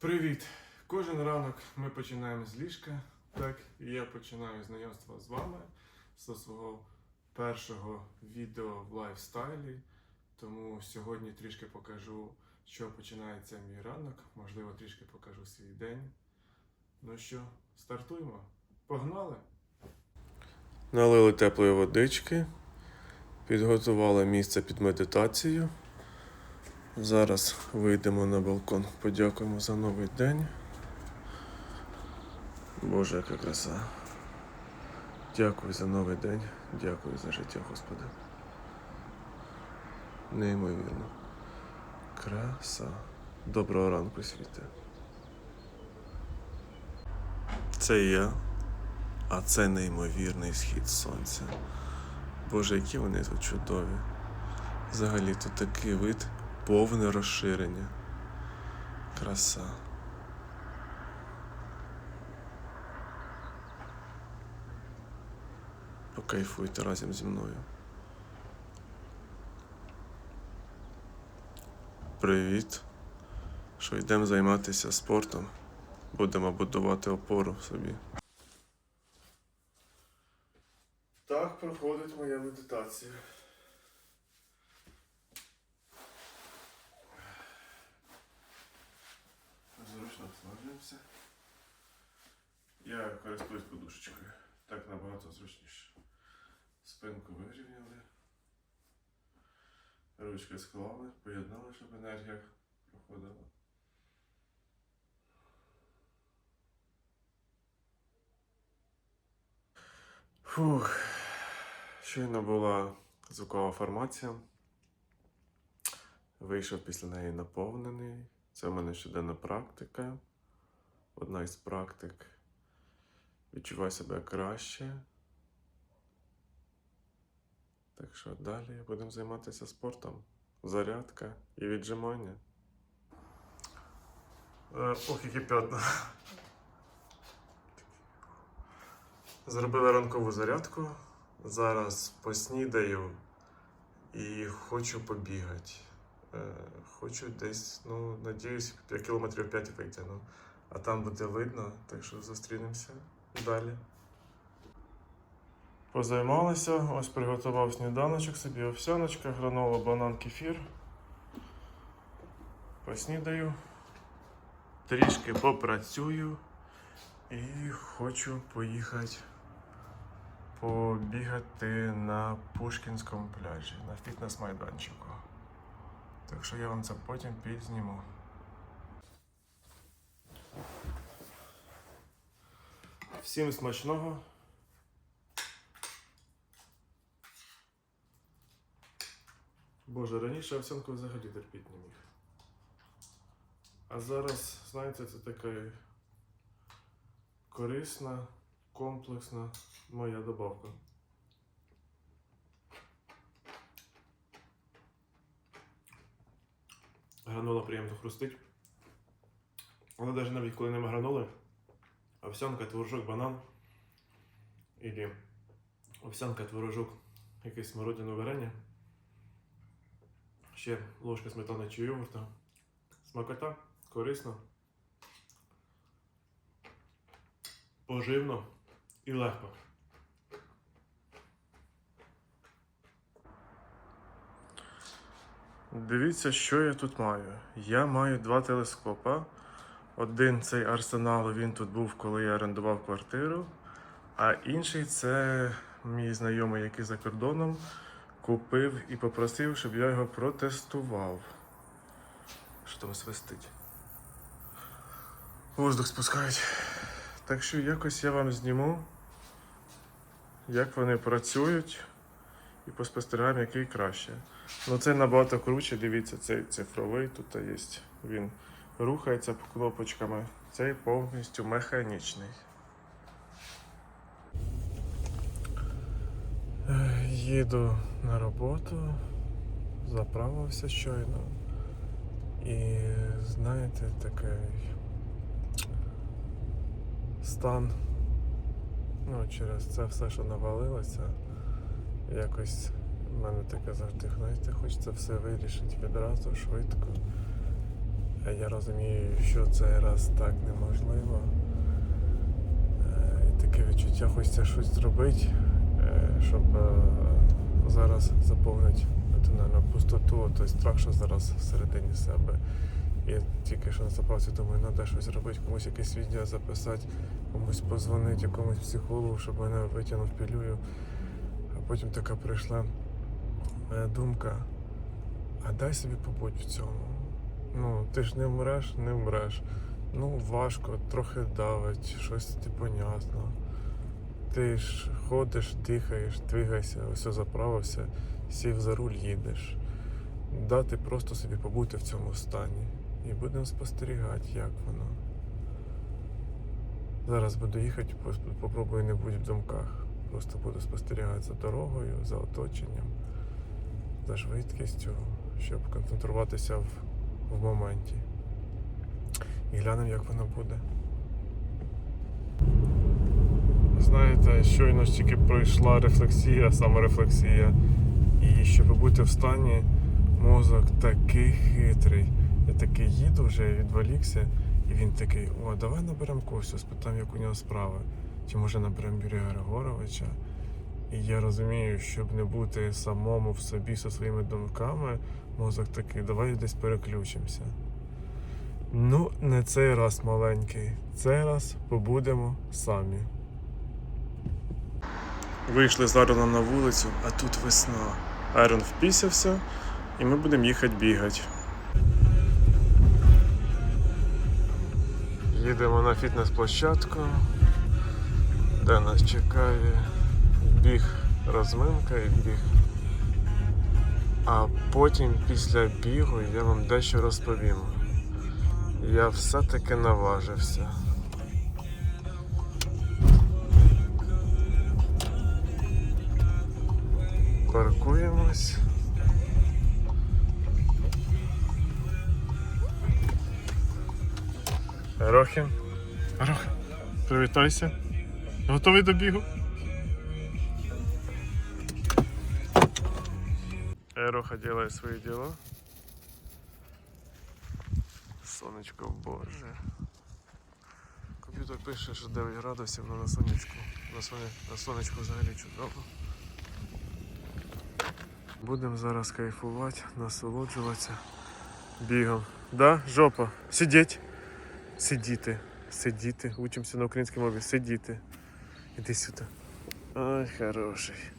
Привіт! Кожен ранок ми починаємо з ліжка. Так, і я починаю знайомство з вами зі свого першого відео в лайфстайлі. Тому сьогодні трішки покажу, що починається мій ранок. Можливо, трішки покажу свій день. Ну що, стартуємо? Погнали! Налили теплої водички, підготували місце під медитацію. Зараз вийдемо на балкон, подякуємо за новий день. Боже, яка краса. Дякую за новий день, дякую за життя, Господи. Неймовірно. Краса. Доброго ранку, світе. Це я, а це неймовірний схід сонця. Боже, які вони тут чудові. Взагалі тут такий вид повне розширення. Краса. Покайфуйте разом зі мною. Привіт. Що йдемо займатися спортом. Будемо будувати опору собі. Так проходить моя медитація. Обслужуємося. Я користуюсь подушечкою. Так набагато зручніше. Спинку вирівняли. Ручки склали, поєднали, щоб енергія проходила. Фух. Щойно була звукова формація. Вийшов після неї наповнений. Це в мене щоденна практика. Одна із практик. Відчуваю себе краще. Так що далі будемо займатися спортом. Зарядка і віджимання. Е, ох, які п'ятна. Зробили ранкову зарядку. Зараз поснідаю і хочу побігати. Е, Хочу десь, ну, надіюсь, 5 кілометрів 5 витягну. А там буде видно, так що зустрінемося далі. Позаймалися, ось приготував сніданочок собі овсяночка, гранола, банан, кефір. Поснідаю, трішки попрацюю і хочу поїхати побігати на Пушкінському пляжі, на фітнес-майданчику. Так що я вам це потім підзніму. Всім смачного. Боже, раніше овсянку взагалі терпіти не міг. А зараз, знаєте, це така корисна, комплексна моя добавка. Гранола приємно хрустить. Але навіть навіть коли нема граноли, овсянка, творожок, банан. Или овсянка, творожок, якесь смородине варення. Ще ложка сметани чи йогурта. Смакота, корисно. Поживно і легко. Дивіться, що я тут маю. Я маю два телескопа. Один цей арсенал, він тут був, коли я орендував квартиру. А інший це мій знайомий, який за кордоном, купив і попросив, щоб я його протестував. Що там свистить? Воздух спускають. Так що якось я вам зніму, як вони працюють, і поспостерігаємо, який краще. Ну це набагато круче, дивіться, цей цифровий тут є. Він рухається кнопочками. Цей повністю механічний. Їду на роботу, заправився щойно. І знаєте, такий стан. Ну, через це все, що навалилося, якось в мене таке завжди, знаєте, хочеться все вирішити відразу, швидко. А я розумію, що цей раз так неможливо. Е, І таке відчуття хочеться щось зробити, е, щоб е, зараз заповнити ту, наверно, пустоту, той страх, що зараз всередині себе. І тільки що на заправці думаю, треба щось робити, комусь якесь відео записати, комусь позвонити, якомусь психологу, щоб мене витягнув пілюю. А потім така прийшла е, думка, а дай собі побудь в цьому. Ну, ти ж не вмреш, не вмреш. Ну, важко, трохи давить, щось непонятно. Ти ж ходиш, дихаєш, двигайся, все заправився, сів за руль, їдеш. Дати просто собі побути в цьому стані. І будемо спостерігати, як воно. Зараз буду їхати, попробую не бути в думках. Просто буду спостерігати за дорогою, за оточенням, за швидкістю, щоб концентруватися в, в моменті. І глянемо, як воно буде. Знаєте, щойно ж тільки пройшла рефлексія, саморефлексія. І щоб бути в стані, мозок такий хитрий. Я такий їду вже, відволікся, і він такий, о, давай наберемо Костю, спитаємо, як у нього справи. Чи може наберемо Юрія Григоровича? І я розумію, щоб не бути самому в собі зі своїми думками, мозок такий, давай десь переключимося. Ну, не цей раз маленький. Цей раз побудемо самі. Вийшли з Ароном на вулицю, а тут весна. Айрон впісявся, і ми будемо їхати бігати. Їдемо на фітнес-площадку, де нас чекає біг розминка і біг. А потім після бігу я вам дещо розповім. Я все-таки наважився. Паркуємось. Рохін. Рохін, привітайся. Готовий до бігу? Ероха делает свои дела. Сонечко боже. Комп'ютер пише, що 9 градусів, але на сонечку. На, соне, на сонечку взагалі чудово. Будемо зараз кайфувати, насолоджуватися бігом. Да, жопа. Сидіть. Сидіти. Сидіти. Учимося на українській мові. Сидіти. Іди сюди. Ой, хороший.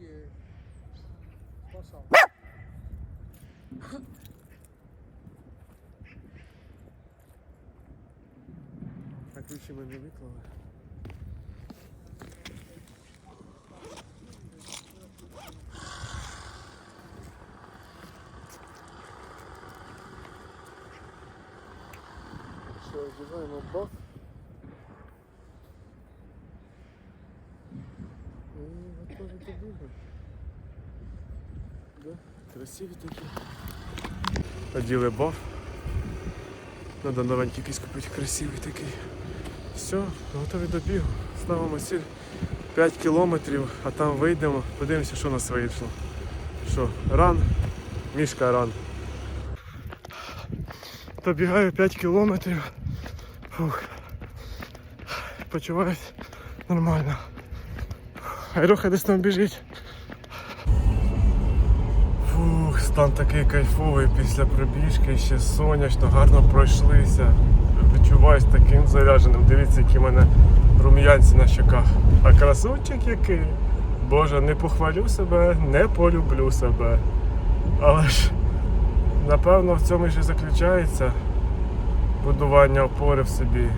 Подрядчики спасал. А ключі ми не виклали. Що, вдіваємо бак. І готові до бігу. Да, красиві такі. Оділи баф. Надо новенький якийсь купити красивий такий. Все, готові до бігу. Ставимо ціль 5 кілометрів, а там вийдемо, подивимося, що у нас вийшло. Що, ран, мішка ран. Добігаю 5 кілометрів. Фух. Почуваюсь нормально. Айроха десь там біжить. Стан такий кайфовий після пробіжки, ще сонячно, гарно пройшлися. Відчуваюсь таким зарядженим. Дивіться, які в мене рум'янці на щоках. А красунчик який. Боже, не похвалю себе, не полюблю себе. Але ж, напевно, в цьому ще заключається будування опори в собі.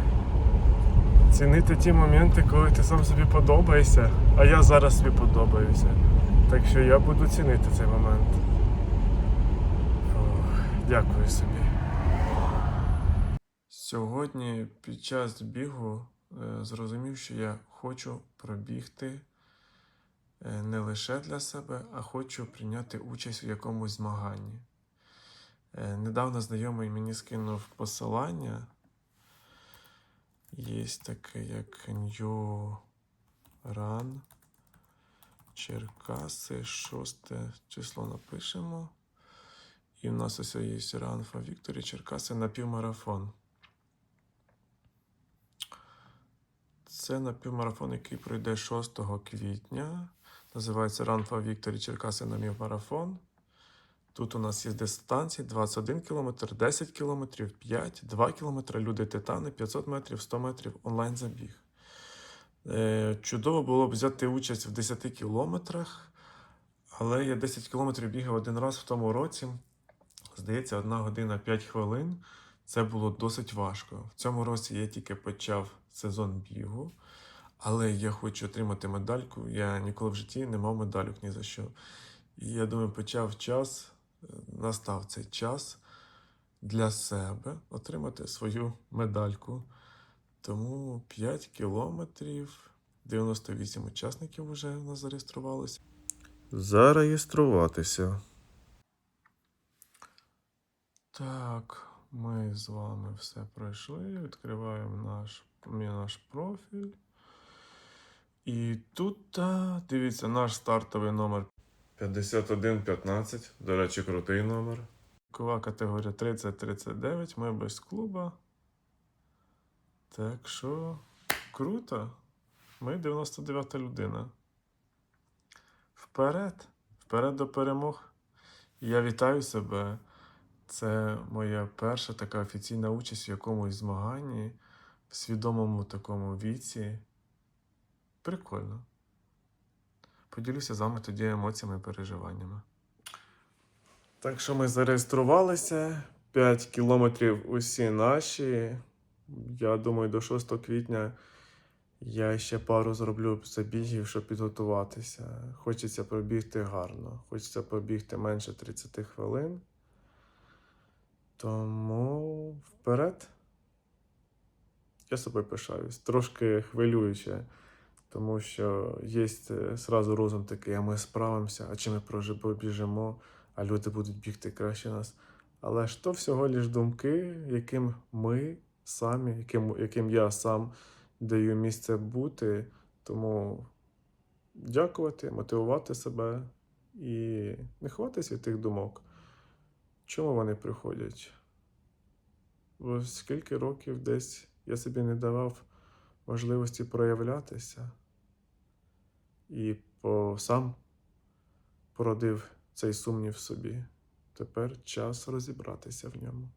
Цінити ті моменти, коли ти сам собі подобаєшся, а я зараз собі подобаюся. Так що я буду цінити цей момент. Дякую собі. Сьогодні під час бігу е, зрозумів, що я хочу пробігти е, не лише для себе, а хочу прийняти участь у якомусь змаганні. Е, Недавно знайомий мені скинув посилання. Є таке як New Run. Черкаси, шосте число напишемо. І в нас ось є for Victory, Черкаси напівмарафон. Це напівмарафон, який пройде 6 квітня. Називається for Victory Черкаси напівмарафон. Тут у нас є дистанції 21 км, 10 км, 5, 2 км, люди титани, 500 метрів, 100 метрів онлайн забіг. Е, чудово було б взяти участь в 10 кілометрах, але я 10 кілометрів бігав один раз в тому році. Здається, 1 година 5 хвилин. Це було досить важко. В цьому році я тільки почав сезон бігу, але я хочу отримати медальку. Я ніколи в житті не мав медалюк ні за що. І я думаю, почав час, е, настав цей час для себе отримати свою медальку. Тому 5 кілометрів, 98 учасників вже у нас зареєструвалося. Зареєструватися. Так, ми з вами все пройшли. Відкриваємо наш, наш профіль. І тут, дивіться, наш стартовий номер 5115. До речі, крутий номер. Вікова категорія 30-39. Ми без клуба. Так що круто. Ми 99-та людина. Вперед! Вперед до перемог. Я вітаю себе. Це моя перша така офіційна участь в якомусь змаганні в свідомому такому віці. Прикольно. Поділюся з вами тоді емоціями і переживаннями. Так що ми зареєструвалися. 5 кілометрів усі наші. Я думаю, до 6 квітня я ще пару зроблю забігів, щоб підготуватися. Хочеться пробігти гарно. Хочеться пробігти менше 30 хвилин. Тому вперед. Я собою пишаюсь. Трошки хвилююче, тому що є зразу розум такий, а ми справимося, а чи ми побіжимо, а люди будуть бігти краще нас. Але ж то всього лиш думки, яким ми самі, яким, яким я сам даю місце бути. Тому дякувати, мотивувати себе і не ховатися від тих думок. Чому вони приходять? Бо скільки років десь я собі не давав можливості проявлятися і по, сам породив цей сумнів собі. Тепер час розібратися в ньому.